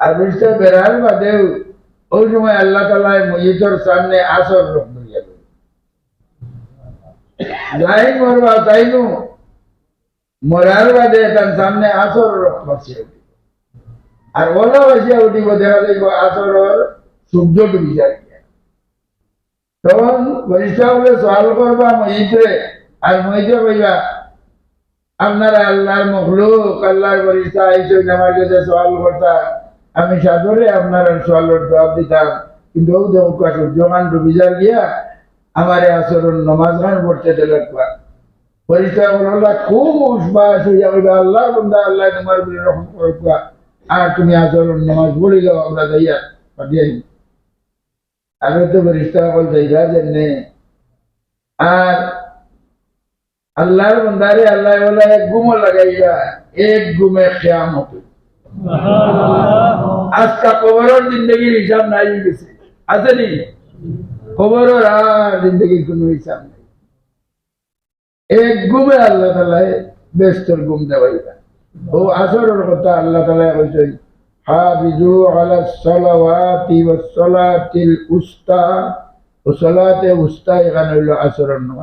আর বৃষ্টি বেড়ার বাদেও ওই সময় আল্লাহ তালায় মজিদর সামনে আসর রোগ ধরিয়া দেবে যাই মরবা তাই নু, মরার বাদে তার সামনে আসর রোগ বসিয়া উঠিব আর ওলা বসিয়া উঠিব, দেখা যাইব আসর সূর্য ডুবি তখন বরিষ্ঠা বলে সওয়াল করবা মহিদরে আর মহিদে কইবা, আপনারা আল্লাহর মখলুক, আল্লাহর বরিষ্ঠা, আইসো আমার সওয়াল করতা। আমি সাদরে আপনার সওয়ালের জবাব দিতাম। কিন্তু ও দেখ সূর্যমান ডুবি যার গিয়া আমার আসরণ নমাজ খান পড়তে দিলে পরিষ্কার বলা খুব উসবাস হইয়া বলবে আল্লাহ বন্ধা আল্লাহ তোমার উপরে রহম করবা আর তুমি আসরণ নমাজ যাও, আমরা যাইয়া পাঠিয়াই আমি তো ফেরিস্তা বল যাইবা জেনে আর আল্লাহর বন্দারে আল্লাহ বলে, এক গুমো লাগাইবা, এক গুমে খেয়ামত আজকা কবরের জিন্দগির হিসাব নাই গেছে। আছে নি? আর জিন্দগির হিসাব নাই। এক গুমে আল্লাহ তালায় গুম ও আসরের কথা আল্লাহ তালায় হাফিজু আলা উস্তা। ও উস্তা এখানে হইল আসরের নাম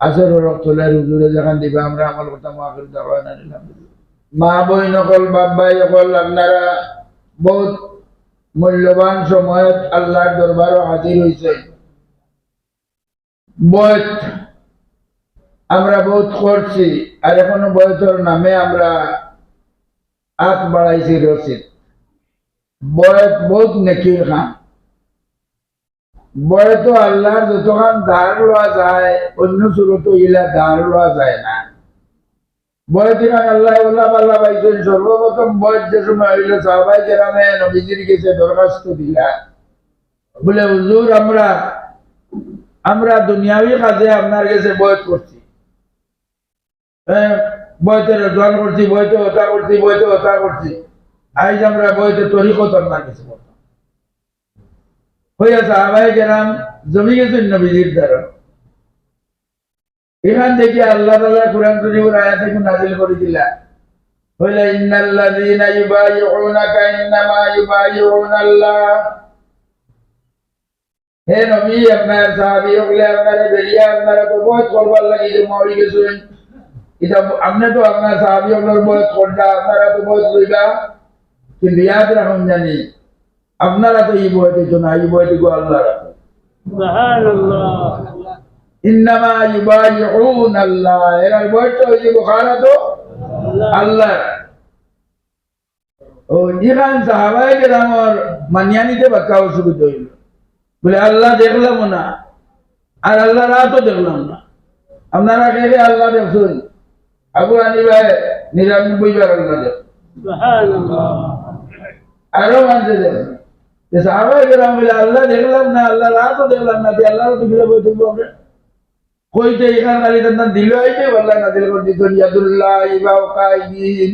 আসরের অক্তলের হুজুরে যেখান দিবা, আমরা আমল করতাম আখির দাওয়ানা নিলাম মা বই নকল বাপ ভাই সকল, আপনারা বহুত মূল্যবান সময়ত আল্লাহর দরবারও হাজির হয়েছে বয়ত আমরা বহুত করছি আর এখনও বয়সের নামে আমরা হাত বাড়াইছি রসিদ বয়স বহুত নেকির খান বয় তো আল্লাহর যতখান ধার লওয়া যায়, অন্য সুরত ইলা ধার লওয়া যায় না। বয়স এখানে আল্লাহ কেরামে বলে, হুজুর, আমরা আপনার কাছে বয়স করছি। বইতে রোজগার করছি বইতে হতা করছি বইতে হতা করছি। আজ আমরা বইতে তরিকত আপনার কাছে করতাম হইয়া সাহাবাই গেলাম জমি গেছেন নবীজির দ্বারা। এখান থেকে আল্লাহ কোরআন করে দিলা হইলে হে নবী, আপনার আপনারা বেরিয়া আপনারা তো বহুত করবার লাগি যে এটা আপনি তো আপনার আপনারা তো লইবা কিন্তু ইয়াদ রাখুন জানি, আপনারা তো এই বয়তে তো এই গো আল্লাহ রাখুন ইন্নামা ইউবাইউন আল্লাহ। এরা বয়স তো হইছে বুখারা তো? আল্লাহ। ও ইরান সাহাবাই কেরামর মানিয়ানিতে বাক্কা অসুবিধা হইল। বলে আল্লাহ দেখলাম না। আর আল্লাহ রাতও দেখলাম না। আপনারা কে আল্লাহ দেখুন। আবু হানিফায় নিরানব্বই বার আল্লাহ দেখ আরও মানছে দেখুন। যে সাহাবাই কেরাম বলে আল্লাহ দেখলাম না আল্লাহ রাতও দেখলাম না। আল্লাহ তো ফিরে বই তুলবো আমরা কইতে এখান তার দিল হইতে আল্লাহ নাদিল করে দিত ইয়াদুল্লাহ ইবা কাইদিন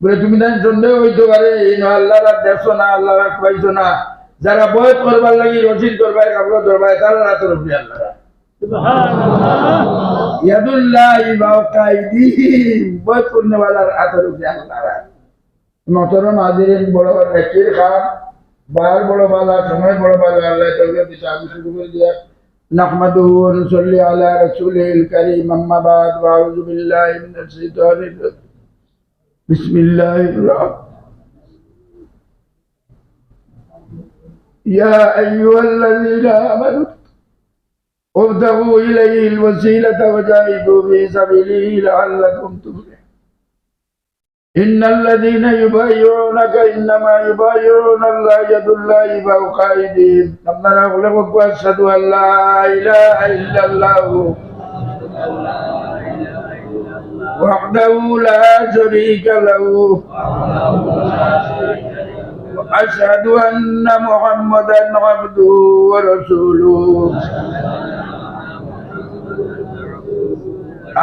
বলে তুমি তাই সন্দেহ হইতে পারে এই না আল্লাহ রাত দেখছ না আল্লাহ রাত পাইছো না। যারা বয়স করবার লাগি রসিদ করবার কাপড় ধরবার তারা আল্লাহ ইয়াদুল্লাহ ইবা বয়স আল্লাহ রাত মতরম হাজিরিন বড় বড় রেকির খান বার বড় বালা সময় বড় বালা আল্লাহ তবে আমি শুরু করে দিয়া। نحمده ونصلي على رسوله الكريم أما بعد وأعوذ بالله من الشيطان الرجيم. بسم الله الرحمن يا أيها الذين آمنوا ابتغوا إليه الوسيلة وجاهدوا في سبيله لعلكم تفلحون. إن الذين يبايعونك إنما يبايعون الله يد الله فوق أيديهم لما نغلقك وأشهد أن لا إله إلا الله وحده لا شريك له وأشهد أن محمدا عبده ورسوله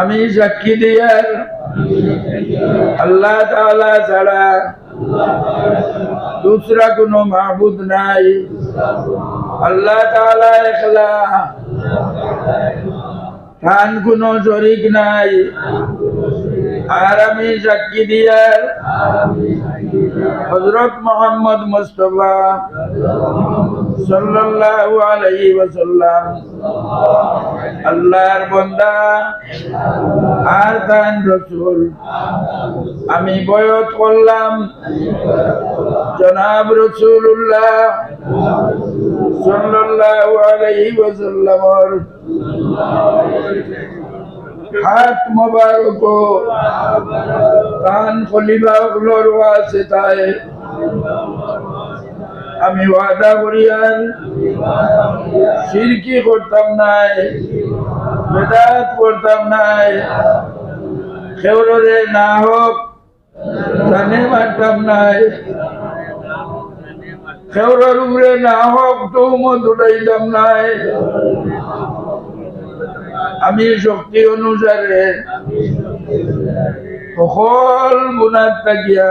আমি সাক্ষী দিয়ার আল্লাহ তালা ছাড়া দুসরা কোনো মাহবুদ নাই। আল্লাহ তালা একলা। থান কোনো শরিক নাই। আর আমি সাক্ষী দিয়ার হজরত মোহাম্মদ মুস্তফা আমি বয়ত করলাম, জনাব রসুল্লাহ সাল্লাল্লাহু আলাইহি ওয়াসাল্লামর হাত মোবারক, কান খলিবা গুলোর আছে তাই আমি ওয়াদা করি আর সিরকি করতাম নাই, বেদাত করতাম নাই খেউরে না হোক, জানে মারতাম নাই। খেউরের উপরে না হোক তো মত উঠাইতাম নাই। আমি শক্তি অনুসারে সকল গুণার থাকিয়া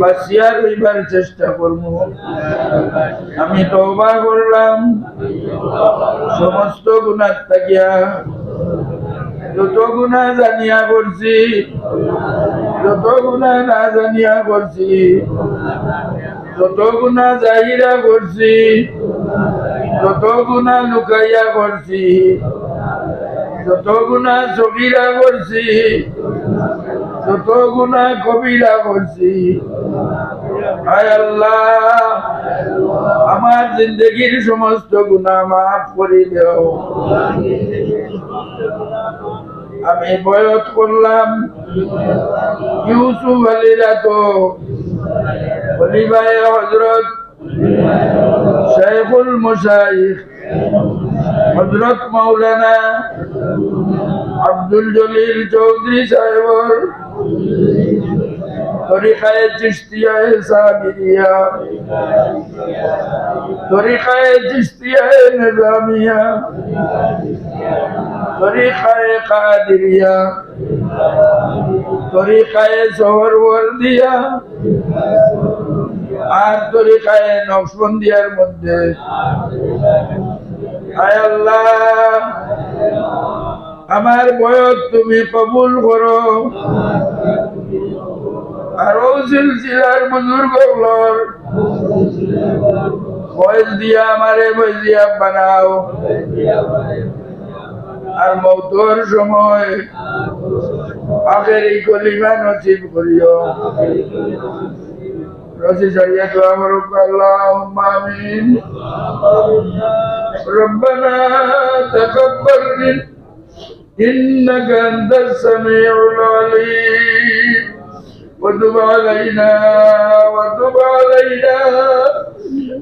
বাঁচিয়া রইবার চেষ্টা করব। আমি তবা করলাম। সমস্ত গুণার থাকিয়া যত গুণা জানিয়া করছি, যত গুণা না জানিয়া করছি, যত গুণা জাহিরা করছি যত গুণা লুকাইয়া করছি যত গুণা সগিরা করছি যত গুণা কবিরা করছি আল্লাহ, আমার জিন্দগির সমস্ত গুণা মাফ করে দেও। আমি বয়স করলাম ইউসুফ আলীরা তো খলিফায়ে হজরত শেখুল মুশাইখ হজরত মাওলানা আব্দুল জলিল চৌধুরী সাহেবর তরিকায় চিস্তিয়ায় সাবিরিয়া তরিকায় চিস্তিয়ায় নিজামিয়া তরিকায় কাদিরিয়া তরিকায় সোহরওয়ার্দিয়া আর তরিকায় নকশবন্দিয়ার মধ্যে। আমার বয়স তুমি কবুল করো। আরও সিলসিলার বয়স দিয়া আমারে বয়সিয়া বানাও। আর মৌতর সময় আগের এই কলিমা নসিব করিও। وسجيت أمرك اللهم آمين. ربنا تقبل إنك أنت السميع العليم. وتب علينا وتب علينا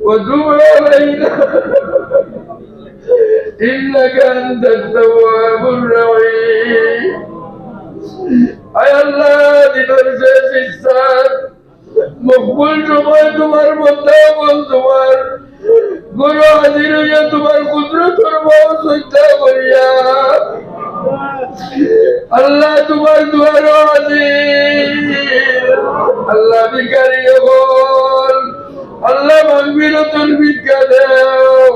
وتب علينا. إنك أنت التواب الرحيم. أي الله لنرجع في الساعة. মকবুল তোমার বন্ধা, বল তোমার গুরু হাজির হইয়া তোমার কুদরতর শ্রদ্ধা করিয়া। আল্লাহ তোমার দুয়ার হাজির। আল্লাহ ভিকারি বল আল্লাহ মাগবিরতর ভিক্ষা দেও।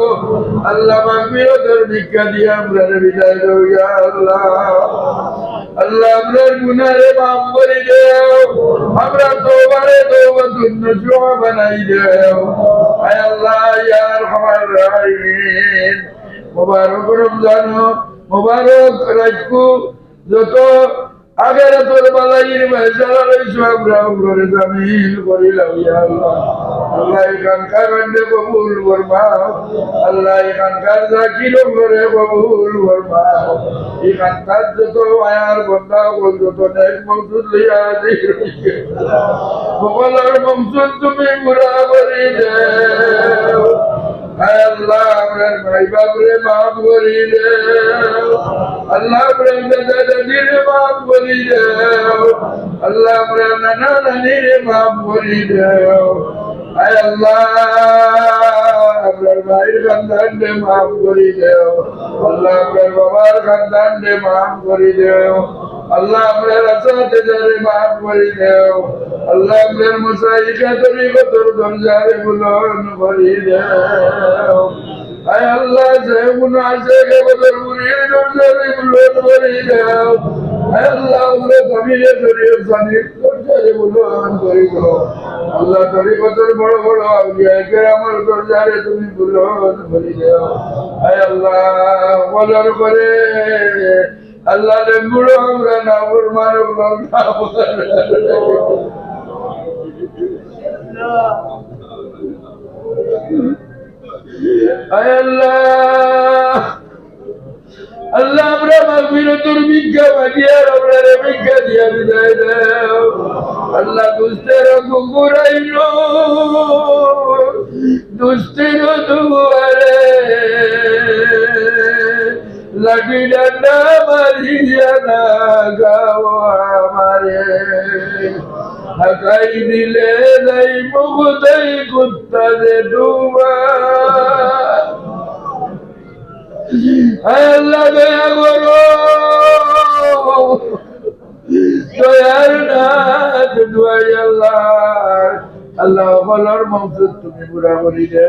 আল্লাহ মাগবিরতর ভিক্ষা দিয়ে আমরা বিদায় লইয়া আল্লাহ। আল্লাহ, আমরা গুনারে মাফ করে দেও। আমরা তোবারে তোবাতুন জুয়া বানাই দেও। আয় আল্লাহ, ইয়া রহমান রাহিমিন। মোবারক রমজান মোবারক রাজকু যত আগের তোর বালাইর মেসালা লইছো আমরা ঘরে জামিল করিলাম ইয়া আল্লাহ। আল্লাহ এখানকার গন্ডে কবুল ফরমাও আল্লাহ এখানকার জাকির ঘরে কবুল ফরমাও এখানকার যত আয়ার বন্ধা বল যত নেক মকসুদ লইয়া দিই সকলের মকসুদ তুমি পুরা করি হায় আল্লাহ আপনার ভাই বাবরে মাফ করি আল্লাহ আপনার দাদা দাদির মাফ আল্লাহ আপনার নানা নানির মাফ করি দেও হায় আল্লাহ আপনার ভাইয়ের খানদান দে মাফ দেও আল্লাহ আপনার বাবার খানদান দে মাফ দেও আল্লাহ আপনার আসাতে যারে মাফ করি দেও। আল্লাহ আপনার মুসাইকা তরিকতর দরজারে বুলন করি দেও। আয় আল্লাহ, যে গুনাহ আছে কে বদর মুরিদ দরজারে বুলন করি দেও। হায় আল্লাহ, আমরা জমিনে জড়িয়ে জানি দরজারে বলো আমান করি গো আল্লাহ তরিকতর বড় বড় আউলিয়াকে আমার দরজারে তুমি বলো বলি দাও। হায় আল্লাহ বলার পরে আল্লাহ লেম্বুড়ো আমরা না ওর মানব না আল্লাহ। আল্লাহ, আমরা মাগফিরাতুর ভিক্ষা মাগিয়ার আমরা রে দিয়া বিদায় দাও। আল্লাহ দুস্তের কুকুরাইল দুস্তের লাঠি ডান্ডা মারিয়া না গাও দিলে নাই মুখ দেই কুত্তা দে ডুবা আল্লাহ, দয়া করো। দয়ার নাথ দুয়াই আল্লাহ আল্লাহ বলার মকসুদ তুমি পুরা করি দে